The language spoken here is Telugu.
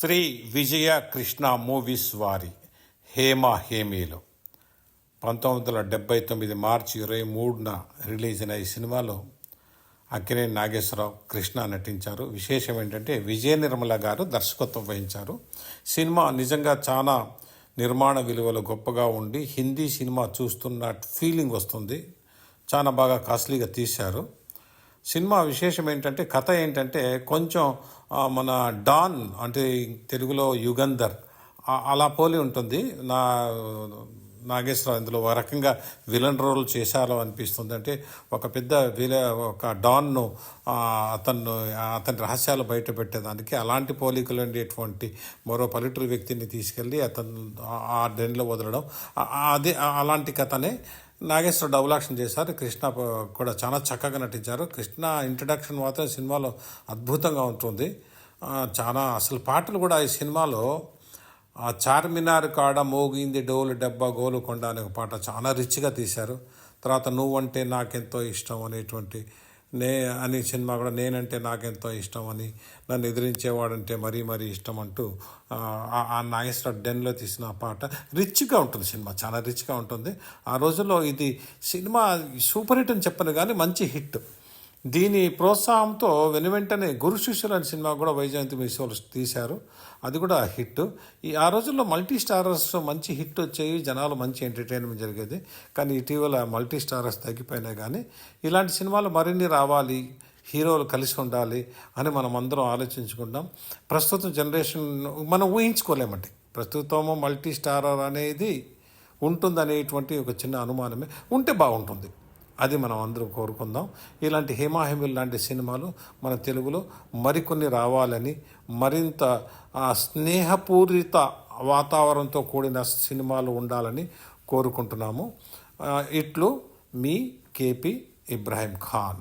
శ్రీ విజయ కృష్ణ మూవీస్ వారి హేమ హేమీలు. పంతొమ్మిది వందల డెబ్బై తొమ్మిది మార్చి ఇరవై మూడున రిలీజ్ అయిన ఈ సినిమాలో అక్కినేని నాగేశ్వరరావు కృష్ణ నటించారు. విశేషం ఏంటంటే విజయ నిర్మల గారు దర్శకత్వం వహించారు. సినిమా నిజంగా చాలా నిర్మాణ విలువలు గొప్పగా ఉండి హిందీ సినిమా చూస్తున్న ఫీలింగ్ వస్తుంది. చాలా బాగా కాస్ట్లీగా తీశారు. సినిమా విశేషం ఏంటంటే కథ ఏంటంటే కొంచెం మన డాన్ అంటే తెలుగులో యుగంధర్ అలా పోలి ఉంటుంది. నా నాగేశ్వరరావు ఇందులో ఒక రకంగా విలన్ రోల్ చేశారో అనిపిస్తుంది అంటే ఒక పెద్ద విల ఒక డాన్ను ఆ, అతను అతని రహస్యాలు బయట పెట్టేదానికి అలాంటి పోలికలు ఉండేటువంటి మరో పల్లెటూరు వ్యక్తిని తీసుకెళ్ళి అతను ఆ- డెన్లో వదలడం అదే అలాంటి కథనే నాగేశ్వర డబుల్ యాక్షన్ చేశారు. కృష్ణ కూడా చాలా చక్కగా నటించారు. కృష్ణ ఇంట్రడక్షన్ మాత్రం సినిమాలో అద్భుతంగా ఉంటుంది. చాలా అసలు పాటలు కూడా ఈ సినిమాలో ఆ చార్మినార్ కాడ మోగింది డోలు డబ్బా గోలుకొండ అనే ఒక పాట చాలా రిచ్గా తీశారు. తర్వాత నువ్వంటే నాకెంతో ఇష్టం అనేటువంటి నే అని సినిమా కూడా నేనంటే నాకెంతో ఇష్టం అని నన్ను ఎదిరించేవాడంటే మరీ మరీ ఇష్టం అంటూ ఆ, ఆ- నాగేశ్వర డెన్లో తీసిన ఆ పాట రిచ్గా ఉంటుంది సినిమా చాలా రిచ్గా ఉంటుంది. ఆ రోజుల్లో ఇది సినిమా సూపర్ హిట్ అని చెప్పను కానీ మంచి హిట్. దీని ప్రోత్సాహంతో వెను వెంటనే గురు శిష్యులు అనే సినిమా కూడా వైజయంతి మిశ్వలు తీశారు. అది కూడా హిట్. ఈ ఆ రోజుల్లో మల్టీ స్టారర్స్ మంచి హిట్ వచ్చేవి జనాలు మంచి ఎంటర్టైన్మెంట్ జరిగేది. కానీ ఇటీవల మల్టీ స్టారర్స్ తగ్గిపోయినాయి కానీ ఇలాంటి సినిమాలు మరిన్ని రావాలి హీరోలు కలిసి ఉండాలి అని మనం అందరం ఆలోచించుకుంటాం. ప్రస్తుతం జనరేషన్ మనం ఊహించుకోలేమండి. ప్రస్తుతము మల్టీ స్టారర్ అనేది ఉంటుందనేటువంటి ఒక చిన్న అనుమానమే. ఉంటే బాగుంటుంది. అది మనం అందరం కోరుకుందాం. ఇలాంటి హేమాహేమిల్ లాంటి సినిమాలు మన తెలుగులో మరికొన్ని రావాలని మరింత స్నేహపూరిత వాతావరణంతో కూడిన సినిమాలు ఉండాలని కోరుకుంటున్నాము. ఇట్లు మీ కేపీ ఇబ్రాహీం ఖాన్.